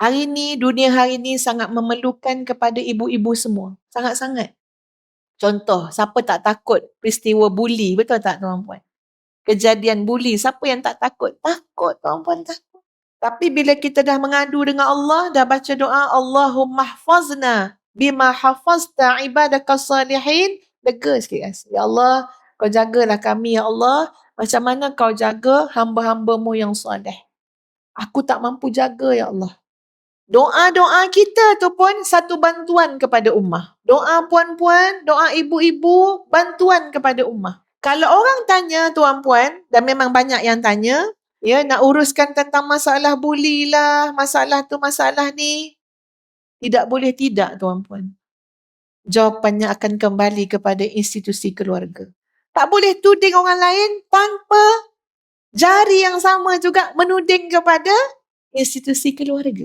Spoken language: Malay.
Hari ni, dunia hari ni sangat memerlukan kepada ibu-ibu semua. Sangat-sangat. Contoh, siapa tak takut peristiwa buli, betul tak tuan-puan? Kejadian buli, siapa yang tak takut? Takut tuan-puan, takut. Tapi bila kita dah mengadu dengan Allah, dah baca doa, Allahumma hafazna bima hafazta ibadaka salihin, lega sikit rasa. Ya Allah, kau jagalah kami, ya Allah. Macam mana kau jaga hamba-hambamu yang soleh. Aku tak mampu jaga, ya Allah. Doa-doa kita tu pun satu bantuan kepada ummah. Doa puan-puan, doa ibu-ibu, bantuan kepada ummah. Kalau orang tanya tuan-puan, dan memang banyak yang tanya, ya nak uruskan tentang masalah buli lah, masalah tu, masalah ni. Tidak boleh tidak tuan-puan. Jawapannya akan kembali kepada institusi keluarga. Tak boleh tuding orang lain tanpa jari yang sama juga menuding kepada institusi keluarga.